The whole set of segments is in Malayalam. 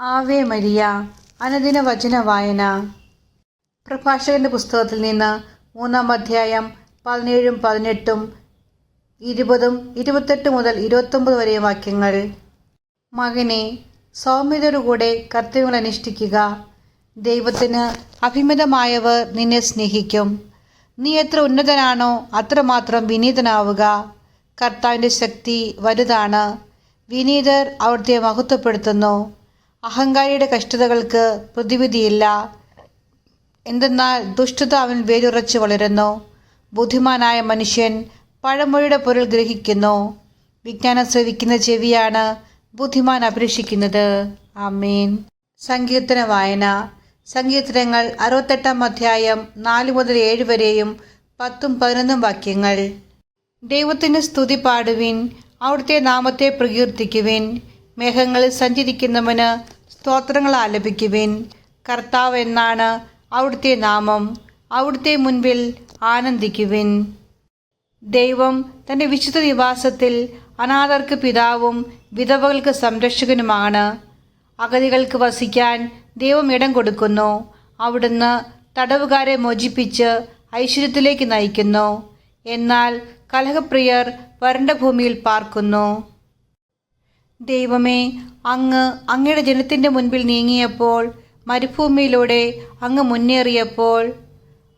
ആവേ മരിയ അനുദിന വചന വായന. പ്രഭാഷകന്റെ പുസ്തകത്തിൽ നിന്ന് മൂന്നാം അധ്യായം പതിനേഴും പതിനെട്ടും ഇരുപതും ഇരുപത്തെട്ട് മുതൽ ഇരുപത്തൊമ്പത് വരെ വാക്യങ്ങൾ. മകനെ സൗമ്യതയോടുകൂടെ കർത്തവ്യങ്ങൾ അനുഷ്ഠിക്കുക. ദൈവത്തിന് അഭിമിതമായവർ നിന്നെ സ്നേഹിക്കും. നീ എത്ര ഉന്നതനാണോ അത്രമാത്രം വിനീതനാവുക. കർത്താവിന്റെ ശക്തി വലുതാണ്. വിനീതർ അവിടുത്തെ മഹത്വപ്പെടുത്തുന്നു. അഹങ്കാരിയുടെ കഷ്ടതകൾക്ക് പ്രതിവിധിയില്ല. എന്തെന്നാൽ ദുഷ്ടത അവൻ വേരുറച്ച് വളരുന്നു. ബുദ്ധിമാനായ മനുഷ്യൻ പഴമൊഴിയുടെ പൊരുൾ ഗ്രഹിക്കുന്നു. വിജ്ഞാനം ശ്രവിക്കുന്ന ചെവിയാണ് ബുദ്ധിമാൻ അപേക്ഷിക്കുന്നത് ആമീൻ. സങ്കീർത്തന വായന. സങ്കീർത്തനങ്ങൾ അറുപത്തെട്ടാം അധ്യായം നാല് മുതൽ ഏഴ് വരെയും പത്തും പതിനൊന്നും വാക്യങ്ങൾ. ദൈവത്തിന് സ്തുതി പാടുവിൻ അവിടുത്തെ നാമത്തെ പ്രകീർത്തിക്കുവിൻ. മേഘങ്ങളിൽ സഞ്ചരിക്കുന്നവന് സ്തോത്രങ്ങൾ ആലപിക്കുവിൻ. കർത്താവ് എന്നാണ് അവിടുത്തെ നാമം. അവിടുത്തെ മുൻപിൽ ആനന്ദിക്കുവിൻ. ദൈവം തന്റെ വിശുദ്ധ നിവാസത്തിൽ അനാഥർക്ക് പിതാവും വിധവകൾക്ക് സംരക്ഷകനുമാണ്. അഗതികൾക്ക് വസിക്കാൻ ദൈവം ഇടം കൊടുക്കുന്നു. അവിടുന്ന് തടവുകാരെ മോചിപ്പിച്ച് ഐശ്വര്യത്തിലേക്ക് നയിക്കുന്നു. എന്നാൽ കലഹപ്രിയർ വരണ്ട ഭൂമിയിൽ പാർക്കുന്നു. ദൈവമേ അങ്ങ് അങ്ങയുടെ ജനത്തിന്റെ മുൻപിൽ നീങ്ങിയപ്പോൾ മരുഭൂമിയിലൂടെ അങ്ങ് മുന്നേറിയപ്പോൾ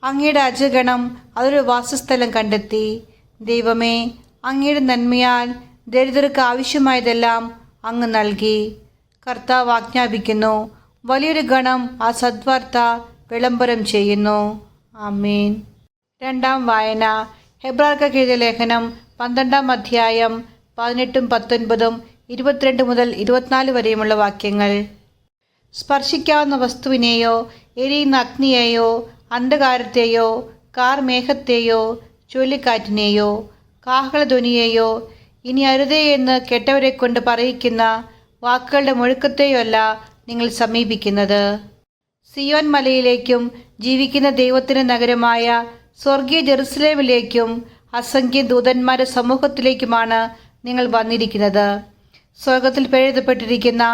അങ്ങയുടെ അജഗണം അതൊരു വാസസ്ഥലം കണ്ടെത്തി. ദൈവമേ അങ്ങയുടെ നന്മയാൽ ദരിദ്രർക്ക് ആവശ്യമായതെല്ലാം അങ്ങ് നൽകി. കർത്താവ് ആജ്ഞാപിക്കുന്നു വലിയൊരു ഗണം ആ സദ്വാർത്ത വിളംബരം ചെയ്യുന്നു. ആമീൻ. രണ്ടാം വായന ഹെബ്രാർക്ക് കീഴിലെ ലേഖനം പന്ത്രണ്ടാം അധ്യായം പതിനെട്ടും പത്തൊൻപതും ഇരുപത്തിരണ്ട് മുതൽ ഇരുപത്തിനാല് വരെയുമുള്ള വാക്യങ്ങൾ. സ്പർശിക്കാവുന്ന വസ്തുവിനെയോ എരിയുന്ന അഗ്നിയെയോ അന്ധകാരത്തെയോ കാർമേഘത്തെയോ ചുഴലിക്കാറ്റിനെയോ കാഹളധ്വനിയെയോ ഇനി അരുതേ എന്ന് കെട്ടവരെ കൊണ്ട് പറയിക്കുന്ന വാക്കുകളുടെ മുഴുക്കത്തെയോ അല്ല നിങ്ങൾ സമീപിക്കുന്നത്. സിയോൻ മലയിലേക്കും ജീവിക്കുന്ന ദൈവത്തിന്റെ നഗരമായ സ്വർഗീയ ജെറുസലേമിലേക്കും അസംഖ്യ ദൂതന്മാരുടെ സമൂഹത്തിലേക്കുമാണ് നിങ്ങൾ വന്നിരിക്കുന്നത്. സ്വർഗത്തിൽ പെഴുതപ്പെട്ടിരിക്കുന്ന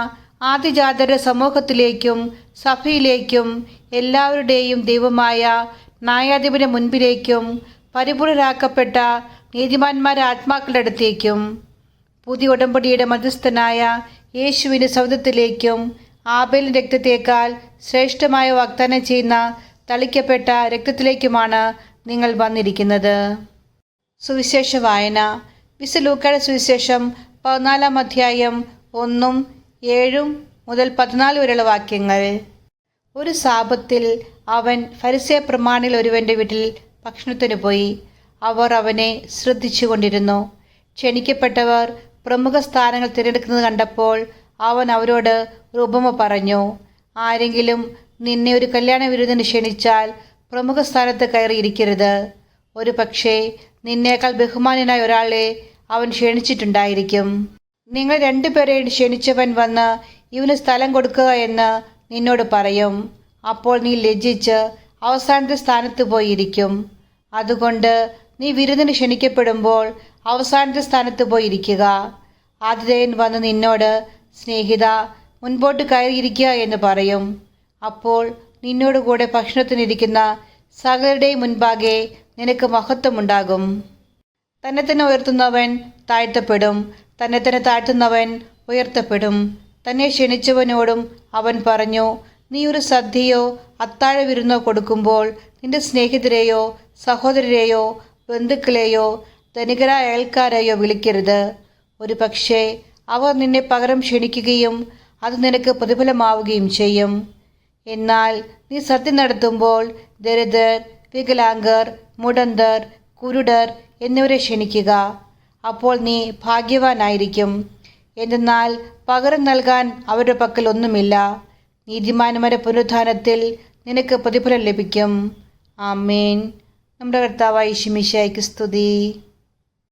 ആദിജാതരുടെ സമൂഹത്തിലേക്കും സഭയിലേക്കും എല്ലാവരുടെയും ദൈവമായ ന്യായാധിപന്റെ മുൻപിലേക്കും പരിപൂർണരാക്കപ്പെട്ട നീതിമാന്മാരെ ആത്മാക്കളുടെ അടുത്തേക്കും പുതിയ ഉടമ്പടിയുടെ മധ്യസ്ഥനായ യേശുവിന്റെ സൗദത്തിലേക്കും ആബേലിൻ രക്തത്തേക്കാൾ ശ്രേഷ്ഠമായ വാഗ്ദാനം ചെയ്യുന്ന തളിക്കപ്പെട്ട രക്തത്തിലേക്കുമാണ് നിങ്ങൾ വന്നിരിക്കുന്നത്. സുവിശേഷ വായന. വിശുലൂക്കയുടെ സുവിശേഷം പതിനാലാം അധ്യായം ഒന്നും ഏഴും മുതൽ പതിനാല് വരെയുള്ള വാക്യങ്ങൾ. ഒരു സാപത്തിൽ അവൻ ഫരിസയ പ്രമാണിൽ ഒരുവന്റെ വീട്ടിൽ ഭക്ഷണത്തിന് പോയി. അവർ അവനെ ശ്രദ്ധിച്ചു കൊണ്ടിരുന്നു. ക്ഷണിക്കപ്പെട്ടവർ പ്രമുഖ സ്ഥാനങ്ങൾ തിരഞ്ഞെടുക്കുന്നത് കണ്ടപ്പോൾ അവൻ അവരോട് ഒരു ഉപമ പറഞ്ഞു. ആരെങ്കിലും നിന്നെ ഒരു കല്യാണ വിരുന്നിന് ക്ഷണിച്ചാൽ പ്രമുഖ സ്ഥാനത്ത് കയറിയിരിക്കരുത്. ഒരു പക്ഷേ നിന്നേക്കാൾ ബഹുമാനനായ ഒരാളെ അവൻ ക്ഷണിച്ചിട്ടുണ്ടായിരിക്കും. നിങ്ങൾ രണ്ടുപേരെയും ക്ഷണിച്ചവൻ വന്ന് ഇവന് സ്ഥലം കൊടുക്കുക എന്ന് നിന്നോട് പറയും. അപ്പോൾ നീ ലജ്ജിച്ച് അവസാനത്തെ സ്ഥാനത്ത് പോയിരിക്കും. അതുകൊണ്ട് നീ വിരുന്നിന് ക്ഷണിക്കപ്പെടുമ്പോൾ അവസാനത്തെ സ്ഥാനത്ത് പോയിരിക്കുക. ആതിഥേയൻ വന്ന് നിന്നോട് സ്നേഹിത മുൻപോട്ട് കയറിയിരിക്കുക എന്ന് പറയും. അപ്പോൾ നിന്നോട് കൂടെ ഭക്ഷണത്തിനിരിക്കുന്ന സകലരുടെയും മുൻപാകെ നിനക്ക് മഹത്വമുണ്ടാകും. തന്നെ തന്നെ ഉയർത്തുന്നവൻ താഴ്ത്തപ്പെടും. തന്നെ തന്നെ താഴ്ത്തുന്നവൻ ഉയർത്തപ്പെടും. തന്നെ ക്ഷണിച്ചവനോടും അവൻ പറഞ്ഞു നീ ഒരു സദ്യയോ അത്താഴ വിരുന്നോ കൊടുക്കുമ്പോൾ നിന്റെ സ്നേഹിതരെയോ സഹോദരരെയോ ബന്ധുക്കളെയോ ധനികരായ അയൽക്കാരെയോ വിളിക്കരുത്. ഒരു പക്ഷേ അവർ നിന്നെ പകരം ക്ഷണിക്കുകയും അത് നിനക്ക് പ്രതിഫലമാവുകയും ചെയ്യും. എന്നാൽ നീ സത്യം നടത്തുമ്പോൾ ദരിദ്രർ വികലാംഗർ മുടന്തർ കുരുടർ എന്നിവരെ ക്ഷണിക്കുക. അപ്പോൾ നീ ഭാഗ്യവാനായിരിക്കും. എന്തെന്നാൽ പകരം നൽകാൻ അവരുടെ പക്കൽ ഒന്നുമില്ല. നീതിമാന്മാരുടെ പുനരുദ്ധാനത്തിൽ നിനക്ക് പ്രതിഫലം ലഭിക്കും. ആമേൻ. നമ്മുടെ കർത്താവായി ശിമിശായ്ക്ക് സ്തുതി.